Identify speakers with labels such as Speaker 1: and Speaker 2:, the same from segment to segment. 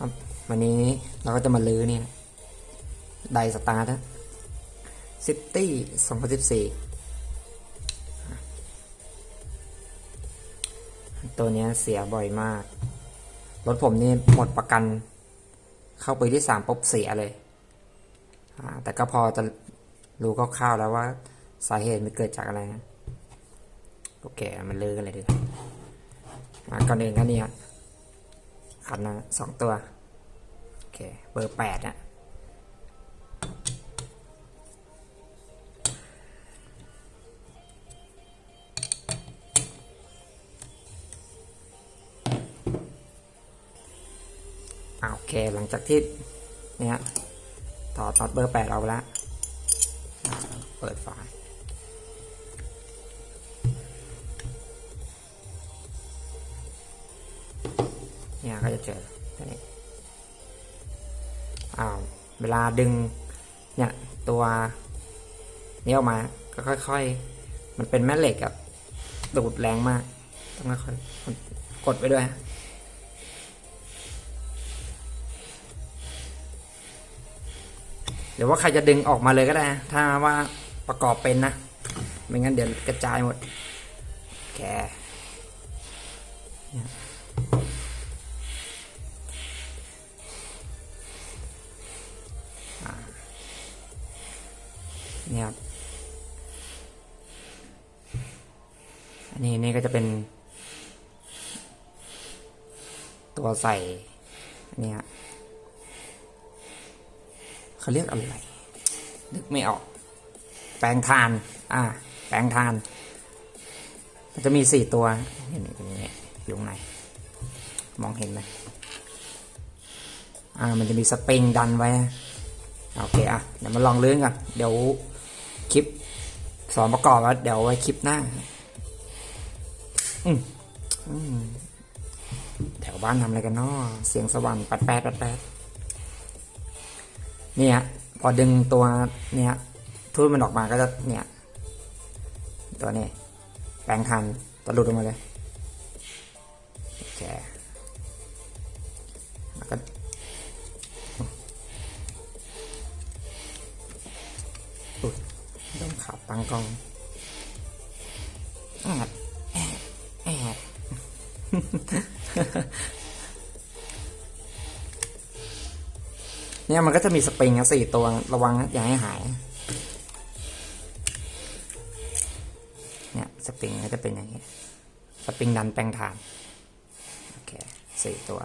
Speaker 1: ครับวันนี้เราก็จะมาลื้อเนี่ยไดสตาร์ทซิตี้สองพันสิบสี่ตัวเนี้ยเสียบ่อยมาก รถผมนี่หมดประกัน เข้าไปที่สามปุ๊บเสียเลย แต่ก็พอจะรู้คร่าวๆแล้วว่าสาเหตุมันเกิดจากอะไรนะโอเค มันลื้อกันเลยดีกว่าอ่าก่อนอื่นก็เนี่ยขันนะสองตัว เคเบอร์แปดนะอ่าโอเคหลังจากที่เนี่ยต่อน็อเบอร์แปดเอาแล้วเปิดฝาเนี่ยก็จะเจอตัวนี้ อ้าวเวลาดึงเนี่ยตัวนี้ออกมาก็ค่อย ๆ มันเป็นแม่เหล็กอะดูดแรงมาก ต้องค่อยๆกดไปด้วยฮะหรือว่าใครจะดึงออกมาเลยก็ได้ ถ้าว่าประกอบเป็นนะ ไม่งั้นเดี๋ยวกระจายหมด แก ก็จะเป็น ตัวใส่อันนี้ฮะเขาเรียกอะไรนึกไม่ออก แปลงทาน อ่า แปลงทาน มันจะมีสี่ตัวนี่นี่นี่นี่อยู่ข้างในมองเห็นไหมอ่า มันจะมีสปริงดันไว้โอเคอะเดี๋ยวมาลองเลื่อนกันเดี๋ยวคลิปสอนประกอบแล้วเดี๋ยวไว้คลิปหน้า แถวบ้านทำอะไรกันเนาะเสียงสว่างแปดแปดแปดแปดเนี่ย พอดึงตัวเนี่ยทุ่นมันออกมาก็จะเนี่ย ตัวนี้ แปลงทันตัวหลุดออกมาเลยโอเคแล้วก็อุ๊ยโดนขับตั้งกล้อง เนี่ยมันก็จะมีสปริงสี่ตัวระวังอย่าให้หาย เนี่ยสปริงก็จะเป็นอย่างนี้ สปริงดันแปลงฐาน โอเคสี่ตัว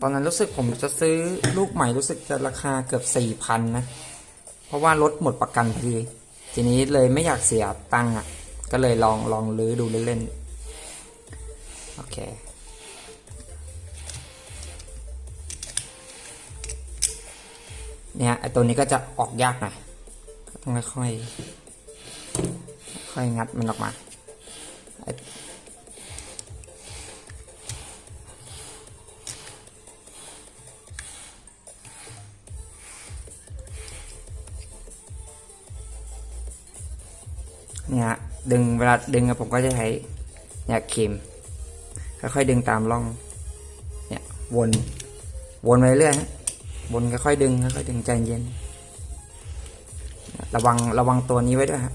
Speaker 1: ตอนนั้นรู้สึกผมจะซื้อลูกใหม่รู้สึกจะราคาเกือบสี่พันนะ เพราะว่ารถหมดประกันพอดี ทีนี้เลยไม่อยากเสียตังค์อะ ก็เลยลองลองลื้อดูเล่นๆ โอเคเนี่ยไอตัวนี้ก็จะออกยากหน่อยต้องค่อยๆค่อยงัดมันออกมา เนี่ยฮะดึงเวลาดึงผมก็จะใช้เนี่ยครีมค่อยๆดึงตามร่อง เนี่ยวนวนไปเรื่อยฮะบนค่อยๆดึงค่อยๆดึงใจเย็น ระวังระวังตัวนี้ไว้ด้วยฮะ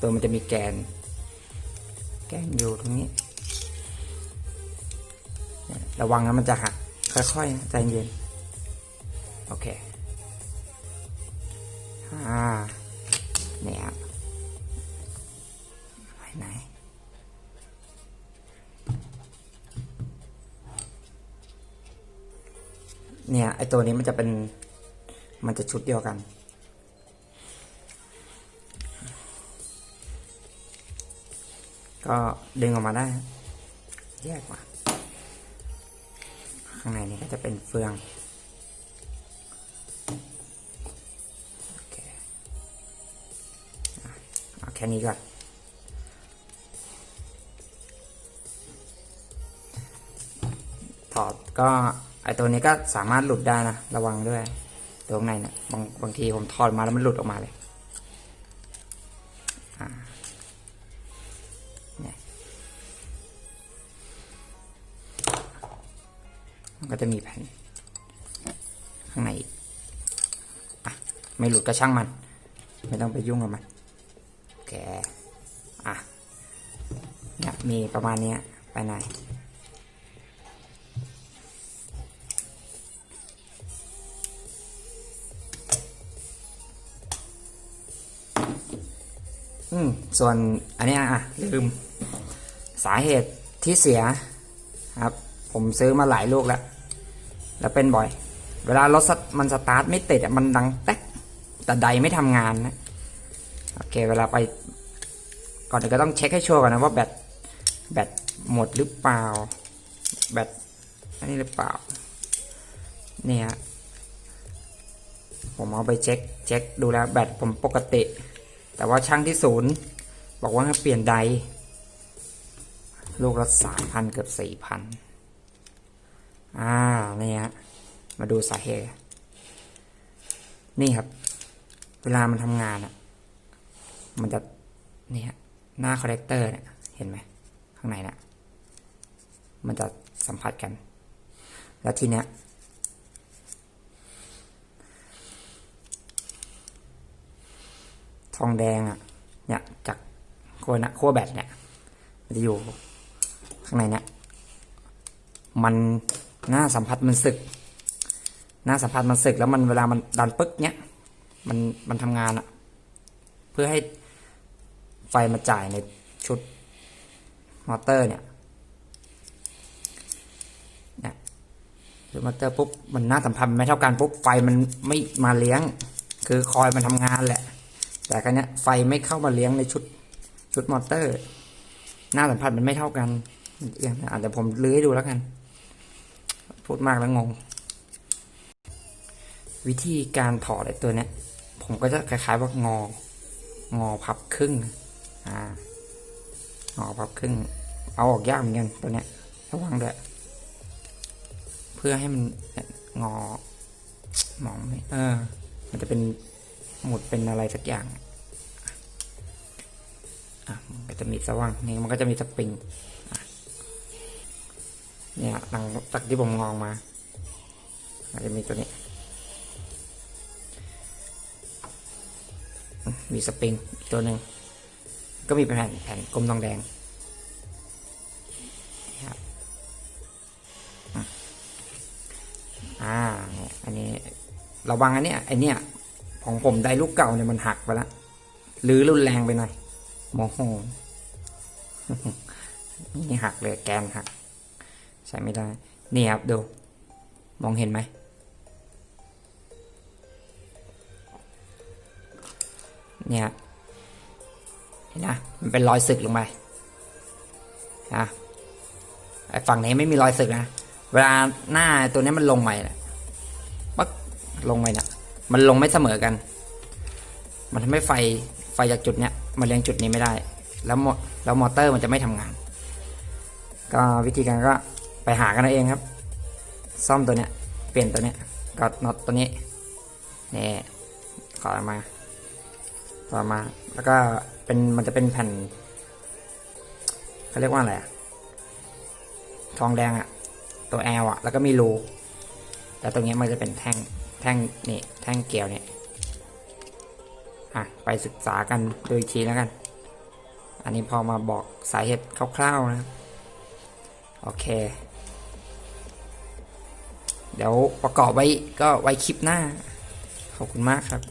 Speaker 1: ตัวมันจะมีแกน แกนอยู่ตรงนี้ ระวังนะมันจะหัก ค่อยๆนะใจเย็น โอเคอ่าเนี่ย เนี่ยไอตัวนี้มันจะเป็นมันจะชุดเดียวกัน ก็ดึงออกมาได้ แยกมาข้างในนี้ก็จะเป็นเฟืองโอเคเอาแค่นี้ก่อนถอดก็ ไอตัวนี้ก็สามารถหลุดได้นะ ระวังด้วย ตัวข้างในเนี่ยบางบางทีผมถอดมาแล้วมันหลุดออกมาเลยอ่าเนี่ยมันก็จะมีแผ่น ข้างในอีกอะไม่หลุดก็ช่างมัน ไม่ต้องไปยุ่งกับมันโอเคอะเนี่ยมีประมาณเนี้ยไปไหน อืมส่วนอันนี้อะลืม สาเหตุที่เสียครับ ผมซื้อมาหลายลูกแล้ว แล้วเป็นบ่อย เวลารถมันสตาร์ทไม่ติดมันดังแต๊กแต่ใดไม่ทำงานนะโอเค เวลาไป ก่อนอื่นก็ต้องเช็คให้ชัวร์ก่อนนะว่าแบตแบตหมดหรือเปล่า แบตอันนี้หรือเปล่า เนี่ยผมเอาไปเช็คเช็คดูแล้วแบตผมปกติ แต่ว่าช่างที่ศูนย์บอกว่าให้เปลี่ยนไดลูกละสามพันเกือบสี่พันอ่าเนี่ฮะมาดูสาเหตุ นี่ครับ เวลามันทำงานอะ มันจะนี่ฮะหน้าคอลเลกเตอร์เนี่ยเห็นไหมข้างในเนี่ยมันจะสัมผัสกัน แล้วทีเนี้ย ทองแดงอะ เนี่ยจากขั้วนะขั้วแบตเนี่ยมันจะอยู่ข้างในเนี่ยมันหน้าสัมผัสมันสึก หน้าสัมผัสมันสึกแล้วมันเวลามันดันปึ๊กเนี่ยมันมันทำงานอะเพื่อให้ไฟมาจ่ายในชุดมอเตอร์เนี่ยเนี่ยชุดมอเตอร์ปุ๊บมันหน้าสัมผัสไม่เท่ากันปุ๊บไฟมันไม่มาเลี้ยง คือคอยมันทำงานแหละ แต่ครั้นี้ยไฟไม่เข้ามาเลี้ยงในชุดชุดมอเตอร์ หน้าสัมผัสมันไม่เท่ากันอาจจะผมลื้อให้ดูแล้วกัน พูดมากแล้วงง วิธีการถอดไอ้ตัวเนี้ย ผมก็จะคล้ายๆว่างอ งอพับครึ่ง อ่างอพับครึ่ง เอาออกยากเหมือนกันตัวเนี้ยระวังด้วยเพื่อให้มันงอมองไม่เออ มันจะเป็น หมุดเป็นอะไรสักอย่างอะมันก็จะมีสว่างนี่มันก็จะมีสปริงเนี่ยหลังจากที่ผมงองมาอาจจะมีตัวนี้ มีสปริงอีกตัวหนึ่งก็มีแผ่นแผ่นกลมทองแดงครับอ่าอันนี้ระวังอันเนี้ยไอเนี้ย ของผมไดลูกเก่าเนี่ยมันหักไปแล้วหรือรุนแรงไปหน่อยโมโหนี่หักเลยแกนหัก ใช้ไม่ได้ นี่ครับดู มองเห็นไหม เนี่ยเห็นนะมันเป็นรอยสึกลงไปนะไอ้ฝั่งนี้ไม่มีรอยสึกนะ เวลาหน้าตัวนี้มันลงไปนะปักลงไปนะ มันลงไม่เสมอกัน มันทำให้ไฟไฟจากจุดเนี้ยมาเลี้ยงจุดนี้ไม่ได้ แล้วมอแล้วมอเตอร์มันจะไม่ทำงาน ก็วิธีการก็ไปหากันเอาเองครับ ซ่อมตัวเนี้ยเปลี่ยนตัวเนี้ยก็น็อตตัวนี้นี่ขอมาต่อมาแล้วก็เป็นมันจะเป็นแผ่นเขาเรียกว่าอะไรอะทองแดงอะตัวแอลอะแล้วก็มีรูแต่ตรงนี้มันจะเป็นแท่ง แท่งนี่แท่งเกลียวเนี่ยอะไปศึกษากันดูอีกทีแล้วกัน อันนี้พอมาบอกสาเหตุคร่าวๆนะครับโอเค เดี๋ยวประกอบไว้ก็ไว้คลิปหน้า ขอบคุณมากครับ